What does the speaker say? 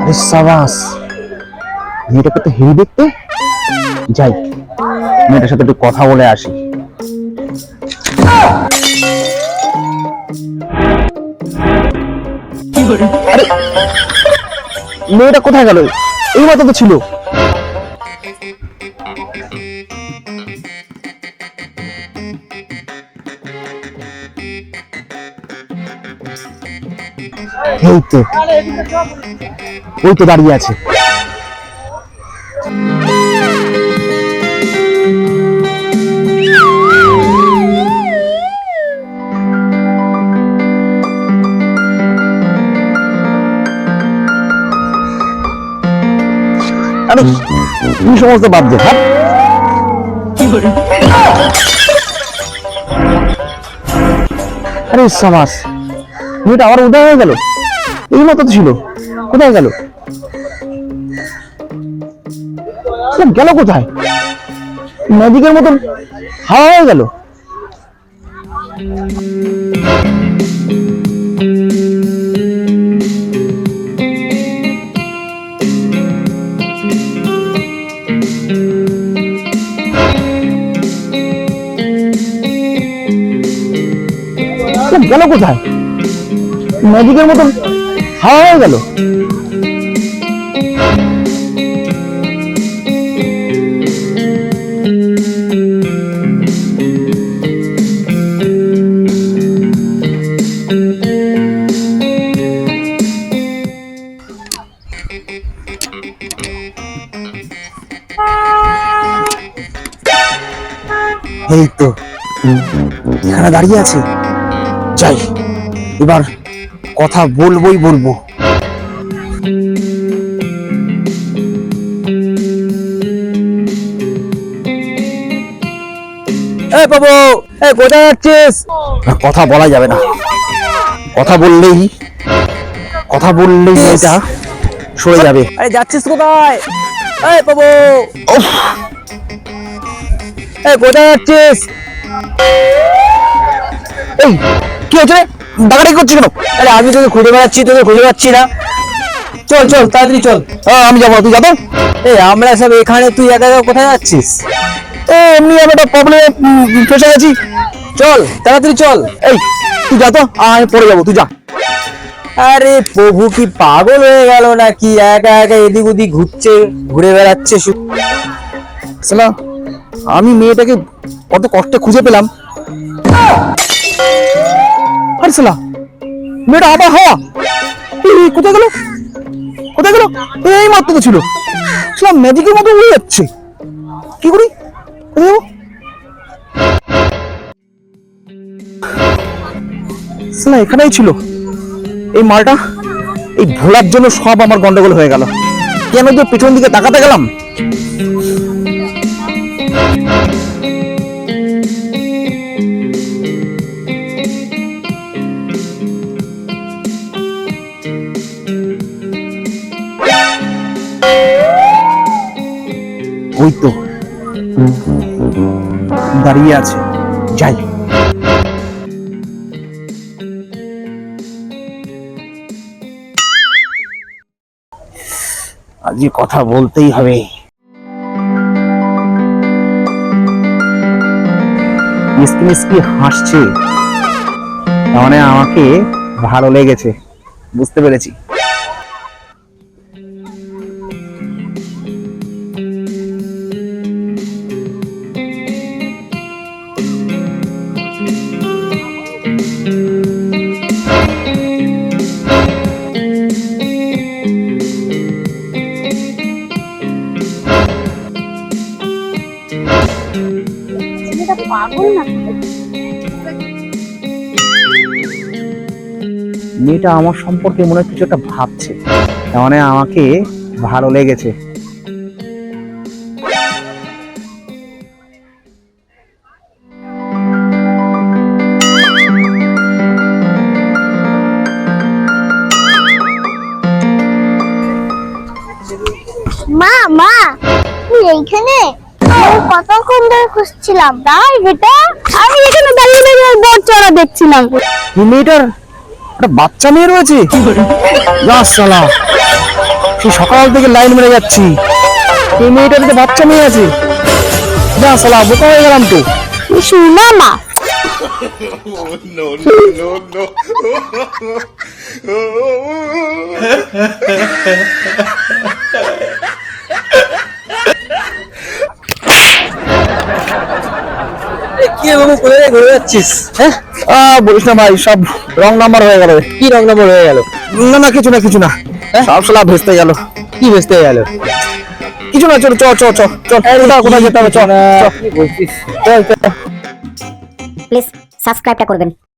আরে সাবাস, মেয়েটাকে তো দেখতে? যাই, মেয়েটার সাথে একটু কথা বলে আসি। মেয়েটা কোথায় গেল? এই মাথা তো ছিল। এই তো। ওই তো দাঁড়িয়ে আছে। আরে, তুমি সমস্ত বাদ দে হ্যাঁ আরে সামাস মেয়েটা আবার উদয় হয়ে গেল। এই মতো তো ছিল। কোথায় গেল? গেল কোথায়? ম্যাজিকের মতন হাওয়া হয়ে গেল। গেল কোথায়? ম্যাজিকের মতন হাওয়া হয়ে গেল। এই তো। এখানে দাঁড়িয়ে আছে। যাই এবার কথা বলবোই বলব। এই বাবু এই কোথায় যাচ্ছিস? কথা বলা যাবে না। কথা বললেই কথা বললেই এটা সরে যাবে। আরে যাচ্ছিস কোথায়? বাবু এই কোথায় যাচ্ছিস? এই কি হচ্ছে ডাকাডাকি করছি কেন? আরে আমি তোকে খুঁজে বেড়াচ্ছি তোকে খুঁজে পাচ্ছি না। চল চল তাড়াতাড়ি চল। আহ, আমি যাব তুই যাব? এই আমরা সব এখানে তুই একা একা কোথায় যাচ্ছিস? এ, এমনি আমি একটা প্রবলেমে ফেসে গেছি। চল তাড়াতাড়ি চল। এই তুই যা তো আমি পড়ে যাব তুই যা। আরে প্রভু কি পাগল হয়ে গেল নাকি? একা একা এদিক ওদিক ঘুরছে ঘুরে বেড়াচ্ছে। সালা আমি মেয়েটাকে কত কষ্টে খুঁজে পেলাম। আরে মেয়েটা আবার হাওয়া কোথায় গেল? কোথায় গেল? এই মাত্র তো ছিল। সালা ম্যাজিকের মতো উড়ে যাচ্ছে। কি করি? কোথায় যাব? সালা এখানেই ছিল। এই মালটা, এই ভোলার জন্য সব আমার গন্ডগোল হয়ে গেল। কেন যে পিছন দিকে তাকাতে গেলাম? ওই তো। দাঁড়িয়ে আছে। যাই। আজকে কথা বলতেই হবে। হাসছে। মানে আমাকে ভালো লেগেছে। বুঝতে পেরেছি। মেয়েটা আমার সম্পর্কে মনে কিছু একটা ভাবছে। মানে আমাকে ভালো লেগেছে। মা মা, তুই এইখানে? আমি কতক্ষণ ধরে খুঁজছিলাম তাই বেটা আমি এখানে দাঁড়িয়ে দাঁড়িয়ে বট চড়া দেখছিলাম এই মেয়েটার একটা বাচ্চা মেয়ে রয়েছে যা শালা সেই সকাল থেকে লাইন মেরে যাচ্ছি এই মেয়েটার তো বাচ্চা মেয়ে আছে না সালা বোকা হয়ে গেলাম তো শুনো মা এ, কি রে বাবু কোথায় ঘুরে যাচ্ছিস? হ্যাঁ? আহ বলিস না ভাই সব রং নাম্বার হয়ে গেল কি রং নম্বর হয়ে গেল? না না কিছু না কিছু না। সব সালা ভেস্তে গেল। কি বেসতে গেল? কিছু না চল চ চ চ চল কোথায় কোথায় যেতে হবে চ প্লিজ সাবস্ক্রাইবটা করবেন।